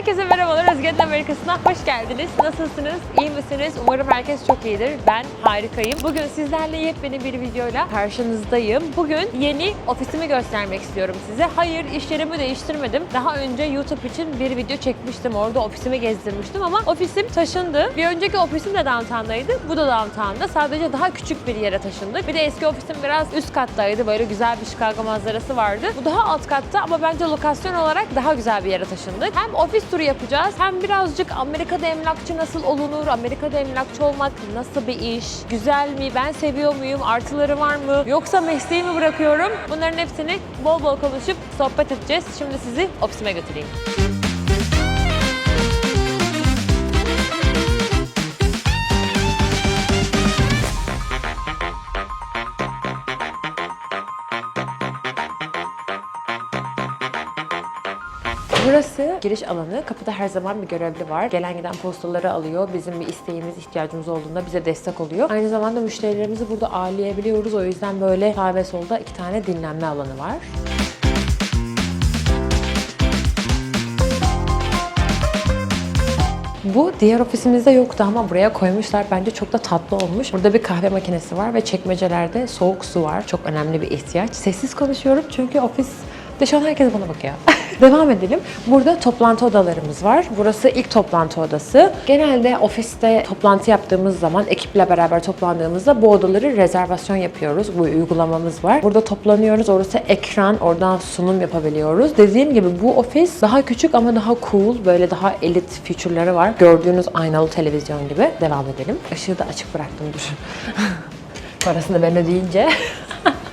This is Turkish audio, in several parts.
Herkese merhabalar. Özge'nin Amerika'sına hoş geldiniz. Nasılsınız? İyi misiniz? Umarım herkes çok iyidir. Ben harikayım. Bugün sizlerle yepyeni bir videoyla karşınızdayım. Bugün yeni ofisimi göstermek istiyorum size. Hayır, iş yerimi değiştirmedim. Daha önce YouTube için bir video çekmiştim. Orada ofisimi gezdirmiştim ama ofisim taşındı. Bir önceki ofisim de downtown'daydı. Bu da downtown'da. Sadece daha küçük bir yere taşındık. Bir de eski ofisim biraz üst kattaydı. Böyle güzel bir Chicago manzarası vardı. Bu daha alt katta ama bence lokasyon olarak daha güzel bir yere taşındık. Hem ofis turu yapacağız hem birazcık Amerika'da emlakçı nasıl olunur, Amerika'da emlakçı olmak nasıl bir iş, güzel mi, ben seviyor muyum, artıları var mı, yoksa mesleğimi bırakıyorum. Bunların hepsini bol bol konuşup sohbet edeceğiz. Şimdi sizi ofisime götüreyim. Burası giriş alanı. Kapıda her zaman bir görevli var. Gelen giden postaları alıyor. Bizim bir isteğimiz, ihtiyacımız olduğunda bize destek oluyor. Aynı zamanda müşterilerimizi burada ağırlayabiliyoruz. O yüzden böyle sağ ve solda iki tane dinlenme alanı var. Bu diğer ofisimizde yoktu ama buraya koymuşlar. Bence çok da tatlı olmuş. Burada bir kahve makinesi var ve çekmecelerde soğuk su var. Çok önemli bir ihtiyaç. Sessiz konuşuyorum çünkü ofis şu an herkes bana bakıyor. Devam edelim. Burada toplantı odalarımız var. Burası ilk toplantı odası. Genelde ofiste toplantı yaptığımız zaman ekiple beraber toplandığımızda bu odaları rezervasyon yapıyoruz. Bu uygulamamız var. Burada toplanıyoruz. Orası ekran. Oradan sunum yapabiliyoruz. Dediğim gibi bu ofis daha küçük ama daha cool. Böyle daha elit feature'ları var. Gördüğünüz aynalı televizyon gibi. Devam edelim. Işığı da açık bıraktım dur. Parasını ben ödeyince.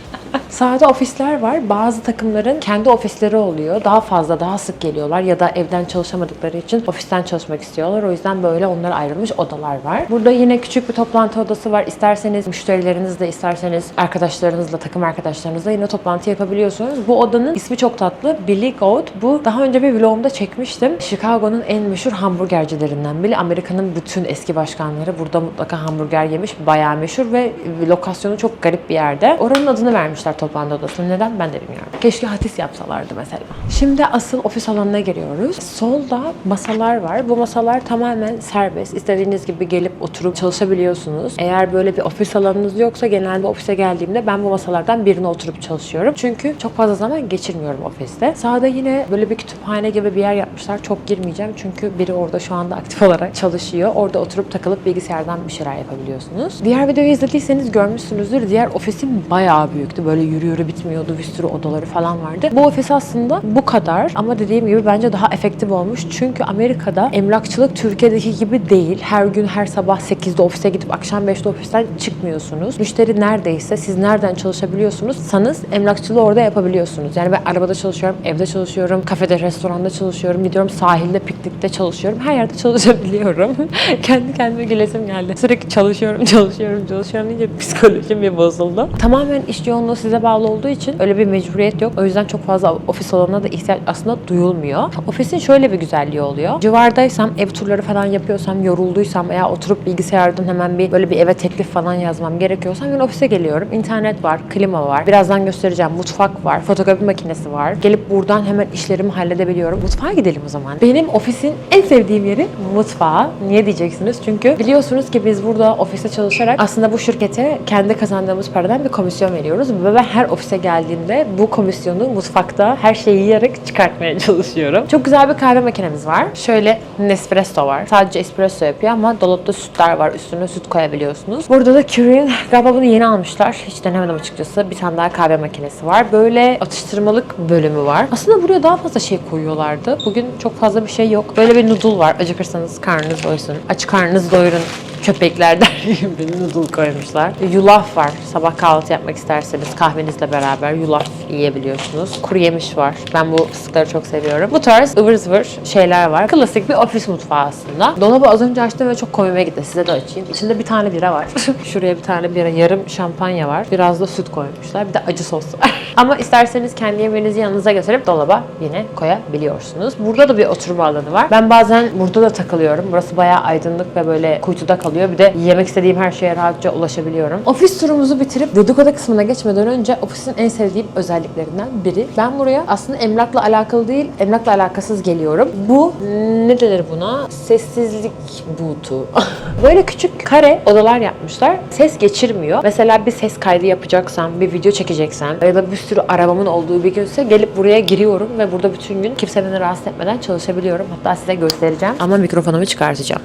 Sahada ofisler var. Bazı takımların kendi ofisleri oluyor. Daha fazla, daha sık geliyorlar ya da evden çalışamadıkları için ofisten çalışmak istiyorlar. O yüzden böyle onlara ayrılmış odalar var. Burada yine küçük bir toplantı odası var. İsterseniz müşterilerinizle, isterseniz arkadaşlarınızla, takım arkadaşlarınızla yine toplantı yapabiliyorsunuz. Bu odanın ismi çok tatlı. Billy Goat. Bu daha önce bir vlogumda çekmiştim. Chicago'nun en meşhur hamburgercilerinden biri. Amerika'nın bütün eski başkanları burada mutlaka hamburger yemiş. Bayağı meşhur ve lokasyonu çok garip bir yerde. Oranın adını vermişler toplantı odasına. Neden ben de bilmiyorum. Keşke hatis yapsalardı mesela. Şimdi asıl ofis alanına giriyoruz. Solda masalar var. Bu masalar tamamen serbest. İstediğiniz gibi gelip oturup çalışabiliyorsunuz. Eğer böyle bir ofis alanınız yoksa genelde ofise geldiğimde ben bu masalardan birine oturup çalışıyorum. Çünkü çok fazla zaman geçirmiyorum ofiste. Sağda yine böyle bir kütüphane gibi bir yer yapmışlar. Çok girmeyeceğim çünkü biri orada şu anda aktif olarak çalışıyor. Orada oturup takılıp bilgisayardan bir şeyler yapabiliyorsunuz. Diğer videoyu izlediyseniz görmüşsünüzdür. Diğer ofisim bayağı büyüktü. Böyle yürü yürü bitmiyordu. Bir sürü odaları falan vardı. Bu ofis aslında bu kadar ama dediğim gibi bence daha efektif olmuş. Çünkü Amerika'da emlakçılık Türkiye'deki gibi değil. Her gün her sabah 8'de ofise gidip akşam 5'te ofisten çıkmıyorsunuz. Müşteri neredeyse siz nereden çalışabiliyorsunuz sanız emlakçılığı orada yapabiliyorsunuz. Yani ben arabada çalışıyorum, evde çalışıyorum, kafede, restoranda çalışıyorum, gidiyorum sahilde, piknikte çalışıyorum. Her yerde çalışabiliyorum. Kendi kendime gülesim geldi. Sürekli çalışıyorum, çalışıyorum, çalışıyorum deyince psikolojim bir bozuldu. Tamamen iş yoğunluğu size bağlı olduğu için öyle bir mecburiyet yok. O yüzden çok fazla ofis alanına da ihtiyaç aslında duyulmuyor. Ofisin şöyle bir güzelliği oluyor. Civardaysam, ev turları falan yapıyorsam, yorulduysam veya oturup bilgisayardan hemen bir böyle bir eve teklif falan yazmam gerekiyorsa hemen ofise geliyorum. İnternet var, klima var. Birazdan göstereceğim. Mutfak var, fotokopi makinesi var. Gelip buradan hemen işlerimi halledebiliyorum. Mutfağa gidelim o zaman. Benim ofisin en sevdiğim yeri mutfağı. Niye diyeceksiniz? Çünkü biliyorsunuz ki biz burada ofiste çalışarak aslında bu şirkete kendi kazandığımız paradan bir komisyon veriyoruz ve ben her ofise geldiğimde bu komisyonu mutfakta her şeyi yiyerek çıkartmaya çalışıyorum. Çok güzel bir kahve makinemiz var. Şöyle Nespresso var. Sadece espresso yapıyor ama dolapta sütler var. Üstüne süt koyabiliyorsunuz. Burada da Keurig. Galiba bunu yeni almışlar. Hiç denemedim açıkçası. Bir tane daha kahve makinesi var. Böyle atıştırmalık bölümü var. Aslında buraya daha fazla şey koyuyorlardı. Bugün çok fazla bir şey yok. Böyle bir noodle var. Acıkırsanız karnınız doysun. Aç karnınız doyurun köpekler der gibi noodle koymuşlar. Yulaf var. Sabah kahvaltı yapmak isterseniz kahvenizle beraber yulaf yiyebiliyorsunuz. Kuru yemiş var. Ben bu fıstıkları çok seviyorum. Bu tarz ıvır zıvır şeyler var. Klasik bir ofis mutfağı aslında. Dolabı az önce açtım ve çok komiğime gitti. Size de açayım. İçinde bir tane bira var. Şuraya bir tane bira, yarım şampanya var. Biraz da süt koymuşlar. Bir de acı sos var. Ama isterseniz kendi yemeğinizi yanınıza götürüp dolaba yine koyabiliyorsunuz. Burada da bir oturma alanı var. Ben bazen burada da takılıyorum. Burası bayağı aydınlık ve böyle kuytuda kalıyor. Bir de yemek istediğim her şeye rahatça ulaşabiliyorum. Ofis turumuzu bitirip dedikodu kısmına geçmeden önce ofisin en sevdiğim özelliklerinden biri. Ben buraya aslında emlakla alakalı değil, emlakla alakasız geliyorum. Bu ne denir buna? Sessizlik butu. Böyle küçük kare odalar yapmışlar. Ses geçirmiyor. Mesela bir ses kaydı yapacaksam, bir video çekeceksem ya da bir sürü arabamın olduğu bir günse gelip buraya giriyorum ve burada bütün gün kimse beni rahatsız etmeden çalışabiliyorum. Hatta size göstereceğim. Ama mikrofonumu çıkartacağım.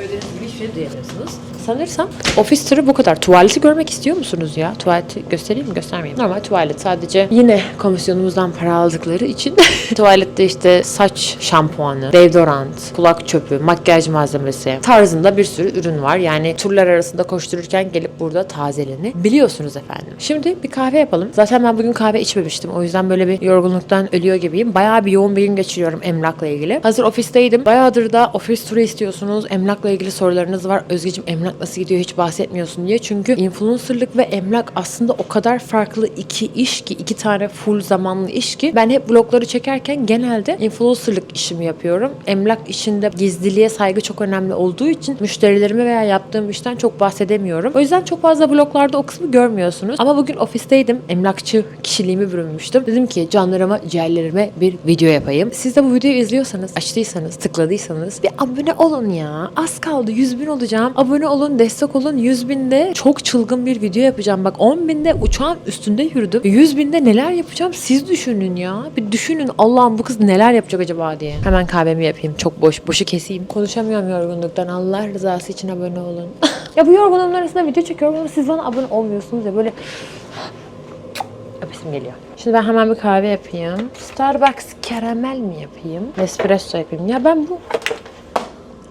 Gördüğünüz gibi hiçbir şey duyamıyorsunuz. Sanırsam ofis turu bu kadar. Tuvaleti görmek istiyor musunuz ya? Tuvaleti göstereyim mi göstermeyeyim. Normal tuvalet sadece yine komisyonumuzdan para aldıkları için tuvalette işte saç şampuanı, deodorant, kulak çöpü, makyaj malzemesi tarzında bir sürü ürün var. Yani turlar arasında koştururken gelip burada tazeleni biliyorsunuz efendim. Şimdi bir kahve yapalım. Zaten ben bugün kahve içmemiştim. O yüzden böyle bir yorgunluktan ölüyor gibiyim. Bayağı bir yoğun bir gün geçiriyorum emlakla ilgili. Hazır ofisteydim. Bayağıdır da ofis turu istiyorsunuz. Emlakla ilgili sorularınız var. Özgeciğim emlak nasıl gidiyor hiç bahsetmiyorsun diye. Çünkü influencerlık ve emlak aslında o kadar farklı iki iş ki, iki tane full zamanlı iş ki. Ben hep vlogları çekerken genelde influencerlık işimi yapıyorum. Emlak işinde gizliliğe saygı çok önemli olduğu için müşterilerime veya yaptığım işten çok bahsedemiyorum. O yüzden çok fazla vloglarda o kısmı görmüyorsunuz. Ama bugün ofisteydim. Emlakçı kişiliğimi bürünmüştüm. Dedim ki canlarıma, ciğerlerime bir video yapayım. Siz de bu videoyu izliyorsanız, açtıysanız, tıkladıysanız bir abone olun ya. Az kaldı. 100 bin olacağım. Abone olun, destek olun. 100 binde çok çılgın bir video yapacağım. Bak 10 binde uçağın üstünde yürüdüm. 100 binde neler yapacağım siz düşünün ya. Bir düşünün Allah'ım bu kız neler yapacak acaba diye. Hemen kahvemi yapayım. Çok boş. Boşu keseyim. Konuşamıyorum yorgunluktan. Allah rızası için abone olun. ya bu yorgunluğun arasında video çekiyorum ama siz bana abone olmuyorsunuz ya böyle öpesim geliyor. Şimdi ben hemen bir kahve yapayım. Starbucks karamel mi yapayım? Espresso yapayım. Ya ben bu...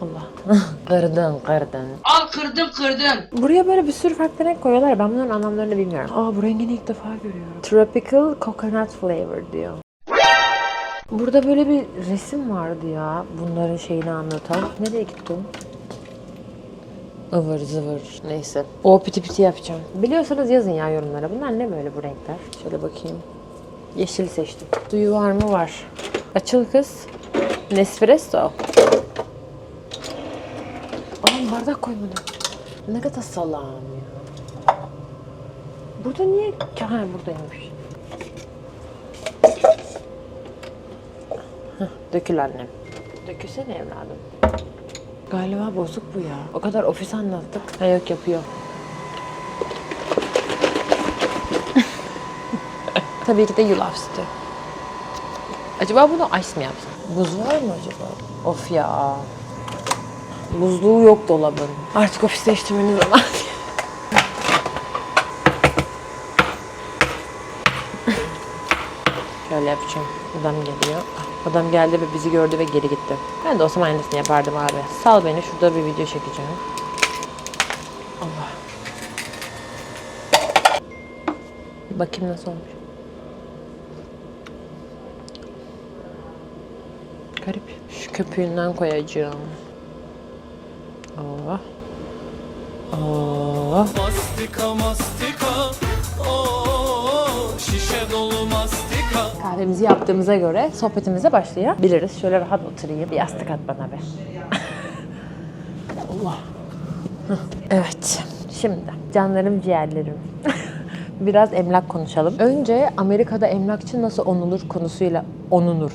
Allah. kırdın kırdın. Al kırdım kırdım. Buraya böyle bir sürü farklı renk koyuyorlar. Ben bunların anlamlarını bilmiyorum. Aa bu rengini ilk defa görüyorum. Tropical coconut flavor diyor. Burada böyle bir resim vardı ya. Bunların şeyini anlatan. Nereye gitti o? ıvır zıvır neyse. O piti piti yapacağım. Biliyorsanız yazın ya yorumlara. Bunlar ne böyle bu renkler? Şöyle bakayım. Yeşil seçtim. Suyu var mı? Var. Açıl kız. Nespresso. Bardak koymadım. Ne kadar salam ya. Burada niye? Ha buradaymış. Hah, dökül annem. Dökülsene evladım. Galiba bozuk bu ya. O kadar ofis anlattık. Ha yok yapıyor. Tabii ki de yulaf sütü. Acaba bunu ice mi yapsam? Buz var mı acaba? Of ya. Buzluğu yok dolabın. Artık ofis değiştirmenin zamanı. Şöyle yapacağım. Adam geliyor. Adam geldi ve bizi gördü ve geri gitti. Ben de olsam aynısını yapardım abi. Sal beni şurada bir video çekeceğim. Allah. Bakayım nasıl olmuş. Garip. Şu köpüğünden koyacağım. Oh. Oh. Mastika mastika şişe dolu mastika Kahvemizi yaptığımıza göre sohbetimize başlayabiliriz. Şöyle rahat oturayım. Bir yastık at bana be. Allah. Evet. Şimdi canlarım ciğerlerim. Biraz emlak konuşalım. Önce Amerika'da emlakçı nasıl onulur konusuyla onunur.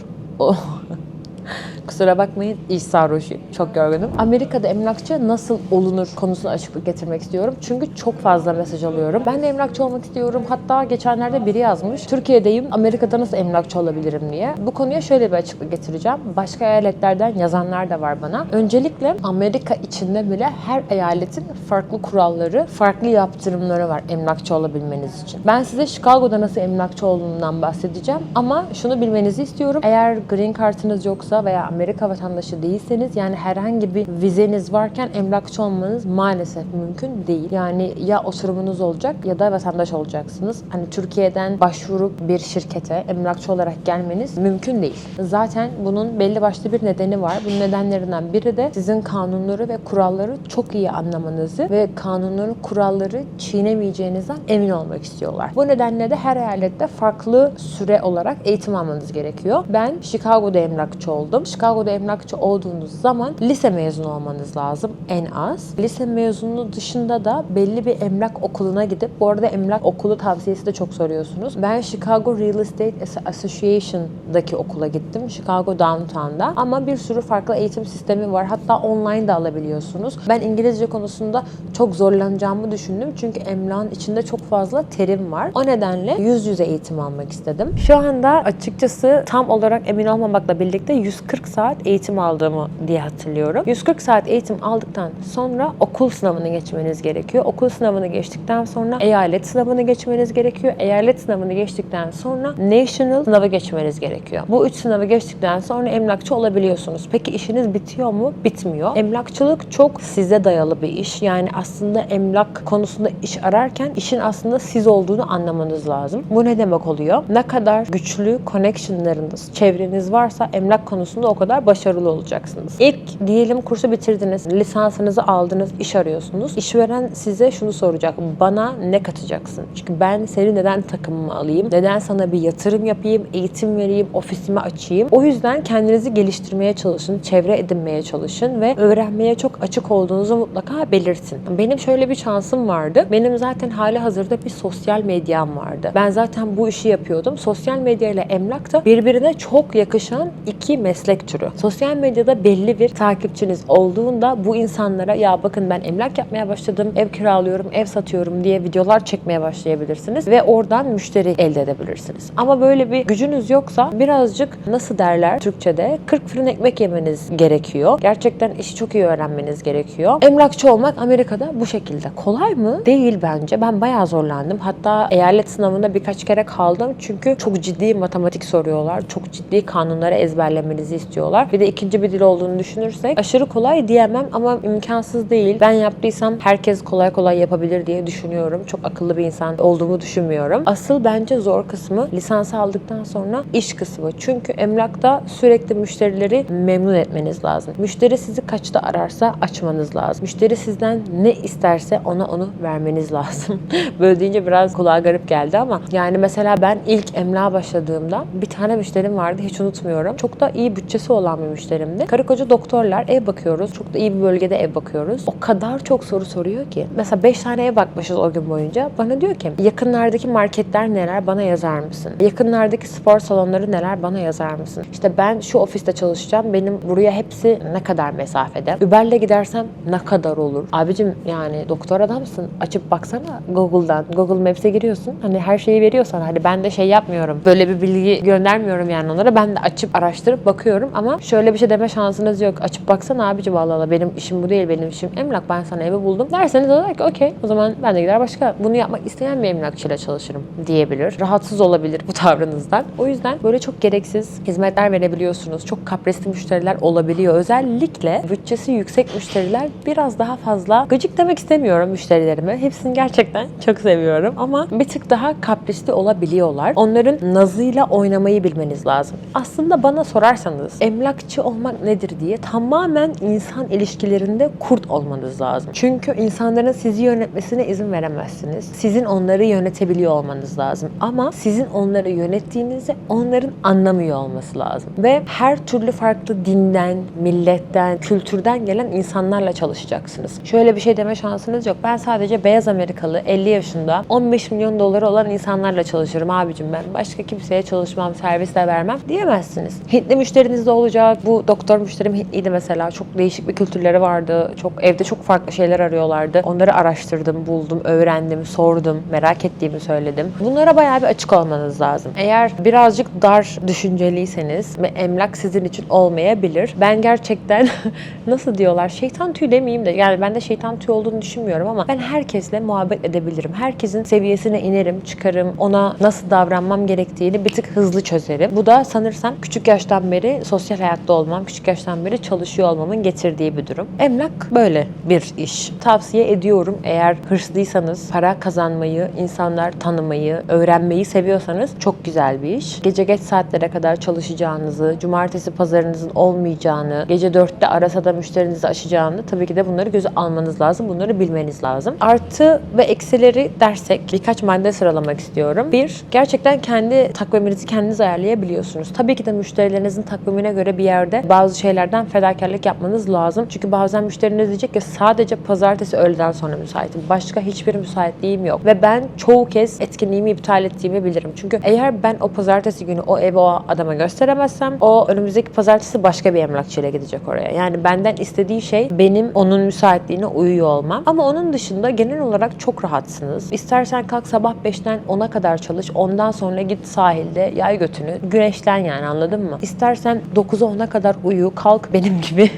Kusura bakmayın iş sarhoşuyum. Çok yorgunum. Amerika'da emlakçı nasıl olunur konusuna açıklık getirmek istiyorum. Çünkü çok fazla mesaj alıyorum. Ben de emlakçı olmak istiyorum. Hatta geçenlerde biri yazmış. Türkiye'deyim. Amerika'da nasıl emlakçı olabilirim diye. Bu konuya şöyle bir açıklık getireceğim. Başka eyaletlerden yazanlar da var bana. Öncelikle Amerika içinde bile her eyaletin farklı kuralları, farklı yaptırımları var emlakçı olabilmeniz için. Ben size Chicago'da nasıl emlakçı olduğundan bahsedeceğim ama şunu bilmenizi istiyorum. Eğer green kartınız yoksa veya Amerika vatandaşı değilseniz yani herhangi bir vizeniz varken emlakçı olmanız maalesef mümkün değil. Yani ya oturumunuz olacak ya da vatandaş olacaksınız. Hani Türkiye'den başvurup bir şirkete emlakçı olarak gelmeniz mümkün değil. Zaten bunun belli başlı bir nedeni var. Bunun nedenlerinden biri de sizin kanunları ve kuralları çok iyi anlamanızı ve kanunları, kuralları çiğnemeyeceğinizden emin olmak istiyorlar. Bu nedenle de her eyalette farklı süre olarak eğitim almanız gerekiyor. Ben Chicago'da emlakçı oldum. Chicago'da emlakçı olduğunuz zaman lise mezunu olmanız lazım en az. Lise mezunu dışında da belli bir emlak okuluna gidip, bu arada emlak okulu tavsiyesi de çok soruyorsunuz. Ben Chicago Real Estate Association'daki okula gittim. Chicago Downtown'da. Ama bir sürü farklı eğitim sistemi var. Hatta online de alabiliyorsunuz. Ben İngilizce konusunda çok zorlanacağımı düşündüm. Çünkü emlakın içinde çok fazla terim var. O nedenle yüz yüze eğitim almak istedim. Şu anda açıkçası tam olarak emin olmamakla birlikte 140 saat eğitim aldığımı diye hatırlıyorum. 140 saat eğitim aldıktan sonra okul sınavını geçmeniz gerekiyor. Okul sınavını geçtikten sonra eyalet sınavını geçmeniz gerekiyor. Eyalet sınavını geçtikten sonra national sınavı geçmeniz gerekiyor. Bu üç sınavı geçtikten sonra emlakçı olabiliyorsunuz. Peki işiniz bitiyor mu? Bitmiyor. Emlakçılık çok size dayalı bir iş. Yani aslında emlak konusunda iş ararken işin aslında siz olduğunu anlamanız lazım. Bu ne demek oluyor? Ne kadar güçlü connectionlarınız, çevreniz varsa emlak konusunda o kadar başarılı olacaksınız. İlk diyelim kursu bitirdiniz, lisansınızı aldınız, iş arıyorsunuz. İşveren size şunu soracak. Bana ne katacaksın? Çünkü ben seni neden takımıma alayım? Neden sana bir yatırım yapayım, eğitim vereyim, ofisimi açayım? O yüzden kendinizi geliştirmeye çalışın, çevre edinmeye çalışın ve öğrenmeye çok açık olduğunuzu mutlaka belirtin. Benim şöyle bir şansım vardı. Benim zaten hali hazırda bir sosyal medyam vardı. Ben zaten bu işi yapıyordum. Sosyal medya ile emlak da birbirine çok yakışan iki meslek türü. Sosyal medyada belli bir takipçiniz olduğunda bu insanlara ya bakın ben emlak yapmaya başladım, ev kiralıyorum, ev satıyorum diye videolar çekmeye başlayabilirsiniz ve oradan müşteri elde edebilirsiniz. Ama böyle bir gücünüz yoksa birazcık nasıl derler Türkçe'de 40 fırın ekmek yemeniz gerekiyor. Gerçekten işi çok iyi öğrenmeniz gerekiyor. Emlakçı olmak Amerika'da bu şekilde. Kolay mı? Değil bence. Ben bayağı zorlandım. Hatta eyalet sınavında birkaç kere kaldım. Çünkü çok ciddi matematik soruyorlar. Çok ciddi kanunları ezberlemenizi istiyorlar. Bir de ikinci bir dil olduğunu düşünürsek aşırı kolay diyemem ama imkansız değil. Ben yaptıysam herkes kolay kolay yapabilir diye düşünüyorum. Çok akıllı bir insan olduğumu düşünmüyorum. Asıl bence zor kısmı lisansı aldıktan sonra iş kısmı. Çünkü emlakta sürekli müşterileri memnun etmeniz lazım. Müşteri sizi kaçta ararsa açmanız lazım. Müşteri sizden ne isterse ona onu vermeniz lazım. Böyle deyince biraz kulağa garip geldi ama yani mesela ben ilk emlağa başladığımda bir tane müşterim vardı hiç unutmuyorum. Çok da iyi bütçesi olan bir müşterimdi. Karı koca doktorlar ev bakıyoruz. Çok da iyi bir bölgede ev bakıyoruz. O kadar çok soru soruyor ki. Mesela 5 tane ev bakmışız o gün boyunca. Bana diyor ki yakınlardaki marketler neler bana yazar mısın? Yakınlardaki spor salonları neler bana yazar mısın? İşte ben şu ofiste çalışacağım. Benim buraya hepsi ne kadar mesafede? Uber'le gidersem ne kadar olur? Abicim yani doktor adamsın. Açıp baksana Google'dan. Google Maps'e giriyorsun. Hani her şeyi veriyor sana. Hani ben de şey yapmıyorum. Böyle bir bilgi göndermiyorum yani onlara. Ben de açıp araştırıp bakıyorum ama şöyle bir şey deme şansınız yok. Açıp baksana abicim Allah Allah benim işim bu değil. Benim işim emlak. Ben sana evi buldum. Derseniz o der ki okey o zaman ben de gider başka bunu yapmak isteyen bir emlakçıyla çalışırım diyebilir. Rahatsız olabilir bu tavrınızdan. O yüzden böyle çok gereksiz hizmetler verebiliyorsunuz. Çok kaprisli müşteriler olabiliyor. Özellikle bütçesi yüksek müşteriler biraz daha fazla gıcık demek istemiyorum müşterilerime. Hepsini gerçekten çok seviyorum ama bir tık daha kaprisli olabiliyorlar. Onların nazıyla oynamayı bilmeniz lazım. Aslında bana sorarsanız emlakçı olmak nedir diye tamamen insan ilişkilerinde kurt olmanız lazım. Çünkü insanların sizi yönetmesine izin veremezsiniz. Sizin onları yönetebiliyor olmanız lazım. Ama sizin onları yönettiğinizi onların anlamıyor olması lazım. Ve her türlü farklı dinden, milletten, kültürden gelen insanlarla çalışacaksınız. Şöyle bir şey deme şansınız yok. Ben sadece beyaz Amerikalı 50 yaşında 15 milyon doları olan insanlarla çalışırım abicim ben. Başka kimseye çalışmam, servis de vermem diyemezsiniz. Hintli müşteriniz de olacak. Bu doktor müşterim Hintliydi mesela. Çok değişik bir kültürleri vardı. Çok evde çok farklı şeyler arıyorlardı. Onları araştırdım, buldum, öğrendim, sordum, merak ettiğimi söyledim. Bunlara bayağı bir açık olmanız lazım. Eğer birazcık dar düşünceliyseniz ve emlak sizin için olmayabilir. Ben gerçekten nasıl diyorlar şeytan tüyü demeyeyim de yani ben de şeytan tüyü olduğunu düşünmüyorum ama ben herkesle muhabbet edebilirim. Herkesin seviyesine inerim, çıkarım. Ona nasıl davranmam gerektiğini bir tık hızlı çözerim. Bu da sanırsam küçük yaştan beri sosyal sosyal hayatta olmam, küçük yaştan beri çalışıyor olmamın getirdiği bir durum. Emlak böyle bir iş. Tavsiye ediyorum eğer hırslıysanız, para kazanmayı, insanlar tanımayı, öğrenmeyi seviyorsanız çok güzel bir iş. Gece geç saatlere kadar çalışacağınızı, cumartesi pazarınızın olmayacağını, gece dörtte arasa da müşterinizi aşacağını tabii ki de bunları göze almanız lazım. Bunları bilmeniz lazım. Artı ve eksileri dersek birkaç madde sıralamak istiyorum. Bir, gerçekten kendi takviminizi kendiniz ayarlayabiliyorsunuz. Tabii ki de müşterilerinizin takvimine göre bir yerde bazı şeylerden fedakarlık yapmanız lazım. Çünkü bazen müşteriniz diyecek ki sadece pazartesi öğleden sonra müsaitim. Başka hiçbir müsaitliğim yok. Ve ben çoğu kez etkinliğimi iptal ettiğimi bilirim. Çünkü eğer ben o pazartesi günü o evi o adama gösteremezsem o önümüzdeki pazartesi başka bir emlakçıyla gidecek oraya. Yani benden istediği şey benim onun müsaitliğine uyuyor olmam. Ama onun dışında genel olarak çok rahatsınız. İstersen kalk sabah 5'ten 10'a kadar çalış. Ondan sonra git sahilde yay götünü. Güneşlen yani anladın mı? İstersen 9'a 10'a kadar uyu. Kalk benim gibi.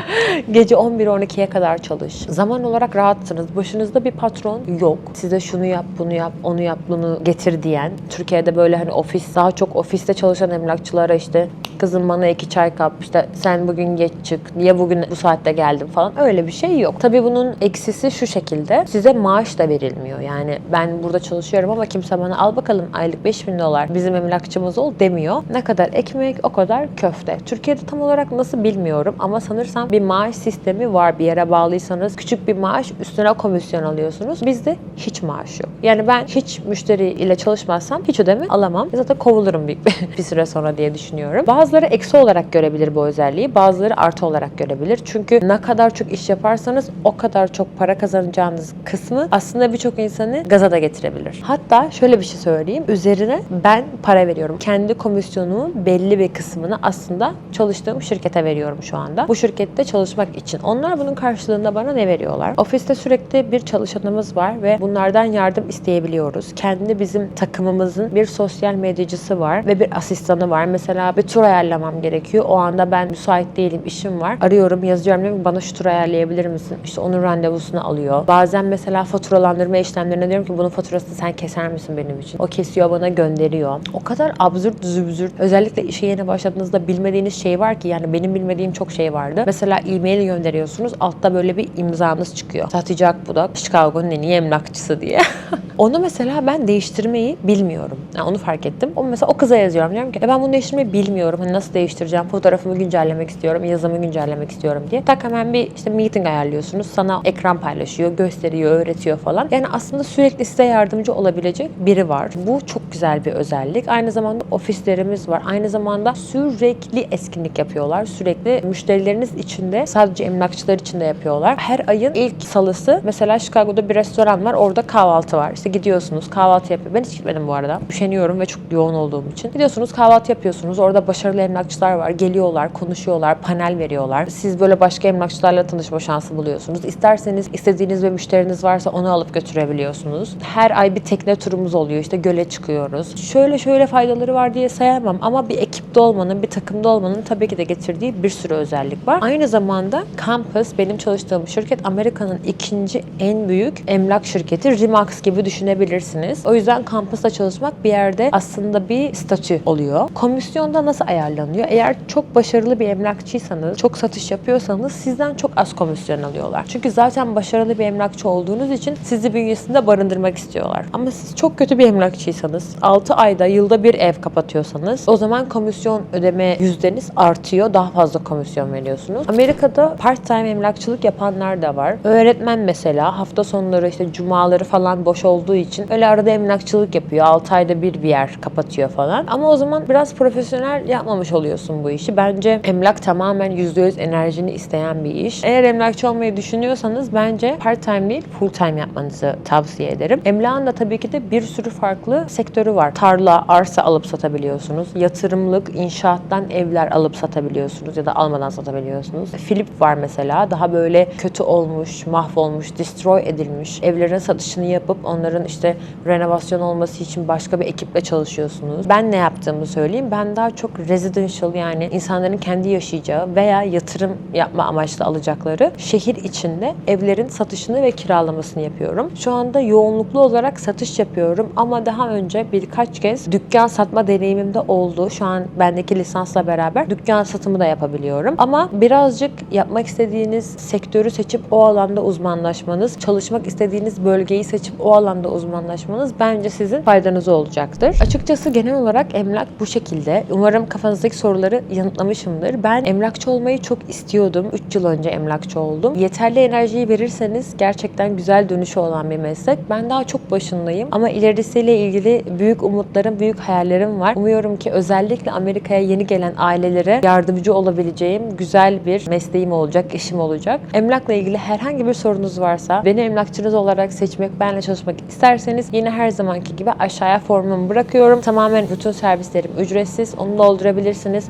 Gece 11-12'ye kadar çalış. Zaman olarak rahatsınız. Başınızda bir patron yok. Size şunu yap, bunu yap, onu yap, bunu getir diyen. Türkiye'de böyle hani ofis, daha çok ofiste çalışan emlakçılara işte kızım bana iki çay kap, işte sen bugün geç çık, niye bugün bu saatte geldin falan. Öyle bir şey yok. Tabii bunun eksisi şu şekilde. Size maaş da verilmiyor. Yani ben burada çalışıyorum ama kimse bana al bakalım aylık 5000 dolar bizim emlakçımız ol demiyor. Ne kadar ekmek o kadar köfte. Türkiye'de tam olarak nasıl bilmiyorum ama sanırsam bir maaş sistemi var. Bir yere bağlıysanız küçük bir maaş üstüne komisyon alıyorsunuz. Bizde hiç maaş yok. Yani ben hiç müşteri ile çalışmazsam hiç ödeme alamam. Zaten kovulurum bir, bir süre sonra diye düşünüyorum. Bazıları eksi olarak görebilir bu özelliği. Bazıları artı olarak görebilir. Çünkü ne kadar çok iş yaparsanız o kadar çok para kazanacağınız kısmı aslında birçok insanı gaza da getirebilir. Hatta şöyle bir şey söyleyeyim. Üzerine ben para veriyorum. Kendi komisyonumun belli bir kısmını aslında çalıştığım şirkete veriyorum şu anda. Bu şirkette çalışmak için. Onlar bunun karşılığında bana ne veriyorlar? Ofiste sürekli bir çalışanımız var ve bunlardan yardım isteyebiliyoruz. Kendi bizim takımımızın bir sosyal medyacısı var ve bir asistanı var. Mesela bir tur ayarlamam gerekiyor. O anda ben müsait değilim, işim var. Arıyorum, yazıyorum diyorum bana şu tur ayarlayabilir misin? İşte onun randevusunu alıyor. Bazen mesela faturalandırma işlemlerine diyorum ki bunun faturasını sen keser misin benim için? O kesiyor bana gönderiyor. O kadar absürt zübzürt. Özellikle işe yeni başladığınızda bilmediğiniz şey var ki yani benim bilmediğim çok şey vardı. Mesela e-mail gönderiyorsunuz. Altta böyle bir imzanız çıkıyor. Hatice Akbudak, Chicago'nun en iyi emlakçısı diye. Onu mesela ben değiştirmeyi bilmiyorum. Yani onu fark ettim. O mesela o kıza yazıyorum. Diyorum ki "E ben bunu değiştirmeyi bilmiyorum. Hani nasıl değiştireceğim? Fotoğrafımı güncellemek istiyorum. Yazımı güncellemek istiyorum diye. Tak hemen bir işte meeting ayarlıyorsunuz. Sana ekran paylaşıyor, gösteriyor, öğretiyor falan. Yani aslında sürekli size yardımcı olabilecek biri var. Bu çok güzel bir özellik. Aynı zamanda ofislerimiz var. Aynı zamanda sürekli eskinlik yapıyorlar. Sürekli müşterileriniz için de sadece emlakçılar için de yapıyorlar. Her ayın ilk salısı mesela Chicago'da bir restoran var. Orada kahvaltı var. İşte gidiyorsunuz kahvaltı yapıyor. Ben hiç gitmedim bu arada. Üşeniyorum ve çok yoğun olduğum için. Gidiyorsunuz kahvaltı yapıyorsunuz. Orada başarılı emlakçılar var. Geliyorlar, konuşuyorlar, panel veriyorlar. Siz böyle başka emlakçılarla tanışma şansı buluyorsunuz. İsterseniz istediğiniz bir müşteriniz varsa onu alıp götürebiliyorsunuz. Her ay bir tekne turumuz oluyor. İşte göle çıkıyoruz. Şöyle şöyle faydaları var diye sayamam ama bir ekipte olmanın, bir takımda olmanın tabii ki de getirdiği bir sürü özellik var. Aynı zamanda Campus benim çalıştığım şirket Amerika'nın ikinci en büyük emlak şirketi Remax gibi düşünebilirsiniz. O yüzden Campus'ta çalışmak bir yerde aslında bir statü oluyor. Komisyonda nasıl ayarlanıyor? Eğer çok başarılı bir emlakçıysanız, çok satış yapıyorsanız sizden çok az komisyon alıyorlar. Çünkü zaten başarılı bir emlakçı olduğunuz için sizi bünyesinde barındırmak istiyorlar. Ama siz çok kötü bir emlakçıysanız, 6 ayda, yılda bir ev kapatıyorsanız o zaman komisyon ödeme yüzdeniz artıyor. Daha fazla komisyon veriyorsunuz. Amerika'da part-time emlakçılık yapanlar da var. Öğretmen mesela hafta sonları işte cumaları falan boş olduğu için öyle arada emlakçılık yapıyor. 6 ayda bir bir yer kapatıyor falan. Ama o zaman biraz profesyonel yapmamış oluyorsun bu işi. Bence emlak tamamen %100 enerjini isteyen bir iş. Eğer emlakçı olmayı düşünüyorsanız bence part-time değil full-time yapmanızı tavsiye ederim. Emlakın da tabii ki de bir sürü farklı sektörü var. Tarla, arsa alıp satabiliyorsunuz. Yatırımlık, inşaattan evler alıp satabiliyorsunuz ya da almadan satabiliyorsunuz. Flip var mesela. Daha böyle kötü olmuş, mahvolmuş, destroy edilmiş evlerin satışını yapıp onların işte renovasyon olması için başka bir ekiple çalışıyorsunuz. Ben ne yaptığımı söyleyeyim. Ben daha çok residential yani insanların kendi yaşayacağı veya yatırım yapma amaçlı alacakları şehir içinde evlerin satışını ve kiralamasını yapıyorum. Şu anda yoğunluklu olarak satış yapıyorum ama daha önce birkaç kez dükkan satma deneyimim de oldu. Şu an bendeki lisansla beraber dükkan satımı da yapabiliyorum. Ama birazcık yapmak istediğiniz sektörü seçip o alanda uzmanlaşmanız, çalışmak istediğiniz bölgeyi seçip o alanda uzmanlaşmanız bence sizin faydanıza olacaktır. Açıkçası genel olarak emlak bu şekilde. Umarım kafanızdaki soruları yanıtlamışımdır. Ben emlakçı olmayı çok istiyordum. 3 yıl önce emlakçı oldum. Yeterli enerjiyi verirseniz gerçekten güzel dönüşü olan bir meslek. Ben daha çok başındayım ama ilerisiyle ilgili büyük umutlarım, büyük hayallerim var. Umuyorum ki özellikle Amerika'ya yeni gelen ailelere yardımcı olabileceğim güzel bir mesleğim olacak, işim olacak. Emlakla ilgili herhangi bir sorunuz varsa beni emlakçınız olarak seçmek, benimle çalışmak isterseniz yine her zamanki gibi aşağıya formumu bırakıyorum. Tamamen bütün servislerim ücretsiz. Onu doldurabilirsiniz.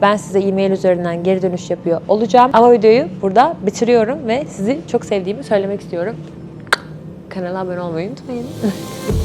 Ben size e-mail üzerinden geri dönüş yapıyor olacağım. Ama videoyu burada bitiriyorum ve sizi çok sevdiğimi söylemek istiyorum. Kanala abone olmayı unutmayın.